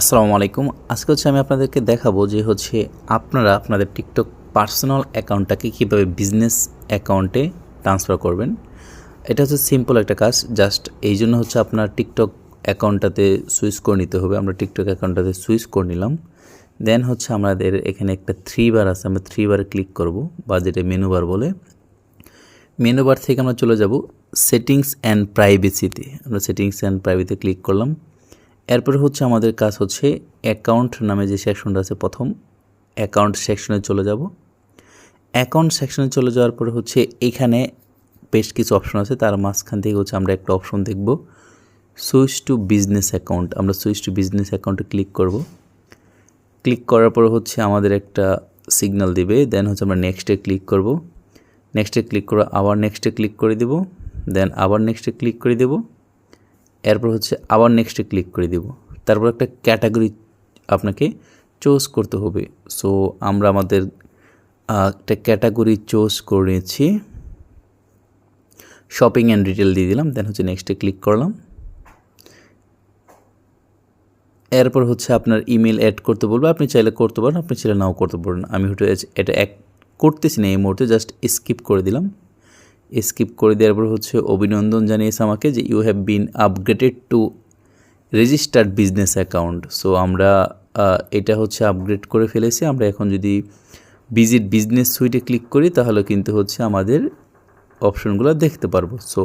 আসসালামু আলাইকুম। আজকে হচ্ছে আমি আপনাদেরকে দেখাবো যে হচ্ছে আপনারা আপনাদের টিকটক পার্সোনাল অ্যাকাউন্টটাকে কীভাবে বিজনেস অ্যাকাউন্টে ট্রান্সফার করবেন। এটা হচ্ছে সিম্পল একটা কাজ জাস্ট এই জন্য হচ্ছে আপনার টিকটক অ্যাকাউন্টটাতে সুইচ করে নিতে হবে। আমরা টিকটক অ্যাকাউন্টটাতে সুইচ করে নিলাম। দেন হচ্ছে আমাদের এখানে একটা থ্রি বার আছে, আমরা থ্রি বারে ক্লিক করব, বা যেটা মেনু বার বলে। মেনু বার থেকে আমরা চলে যাব সেটিংস অ্যান্ড প্রাইভেসিতে আমরা সেটিংস অ্যান্ড প্রাইভেসিতে ক্লিক করলাম। এরপর হচ্ছে আমাদের কাজ হচ্ছে অ্যাকাউন্ট নামে যে সেকশনটা আছে প্রথম অ্যাকাউন্ট সেকশনে চলে যাব। অ্যাকাউন্ট সেকশনে চলে যাওয়ার পরে হচ্ছে এখানে বেশ কিছু অপশন আছে, তার মাঝখান থেকে হচ্ছে আমরা একটা অপশন দেখব। সুইচ টু বিজনেস অ্যাকাউন্ট আমরা সুইচ টু বিজনেস অ্যাকাউন্টে ক্লিক করব। ক্লিক করার পর হচ্ছে আমাদের একটা সিগন্যাল দিবে দেন হচ্ছে আমরা নেক্সটে ক্লিক করব। নেক্সটে ক্লিক করে আবার নেক্সটে ক্লিক করে দেব দেন আবার নেক্সটে ক্লিক করে দেব। এরপর হচ্ছে আবার নেক্সটে ক্লিক করে দেব। তারপর একটা ক্যাটাগরি আপনাকে চুজ করতে হবে। সো আমরা আমাদের একটা ক্যাটাগরি চুজ করেছি। শপিং অ্যান্ড রিটেল দিয়ে দিলাম দেন হচ্ছে নেক্সটে ক্লিক করলাম। এরপর হচ্ছে আপনার ইমেল অ্যাড করতে বলব। আপনি চাইলে করতে পারেন, আপনি চাইলে নাও করতে পারেন। আমি হয়তো এটা এক করতেছি না এই মুহূর্তে জাস্ট স্কিপ করে দিলাম। স্কিপ করে দেওয়ার পর হচ্ছে অভিনন্দন জানিয়েছে আমাকে যে you have been upgraded to registered business account so আমরা এটা হচ্ছে আপগ্রেড করে ফেলেছি। আমরা এখন যদি ভিজিট বিজনেস সুইটে ক্লিক করি, তাহলে কিন্তু হচ্ছে আমাদের অপশনগুলো দেখতে পারব। সো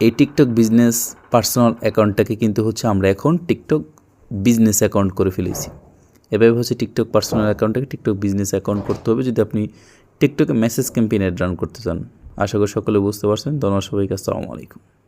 এই টিকটক বিজনেস পার্সোনাল অ্যাকাউন্টটাকে কিন্তু হচ্ছে আমরা এখন টিকটক বিজনেস অ্যাকাউন্ট করে ফেলেছি। এভাবে হচ্ছে টিকটক পার্সোনাল অ্যাকাউন্টটাকে টিকটক বিজনেস অ্যাকাউন্ট করতে হবে। যদি আপনি টিকটকে মেসেজ ক্যাম্পেইন রান করতে চান। আশা করি সকলে বুঝতে পারছেন। ধন্যবাদ সবাইকে। আসসালামু আলাইকুম।